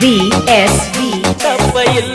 V S we தப்பையில்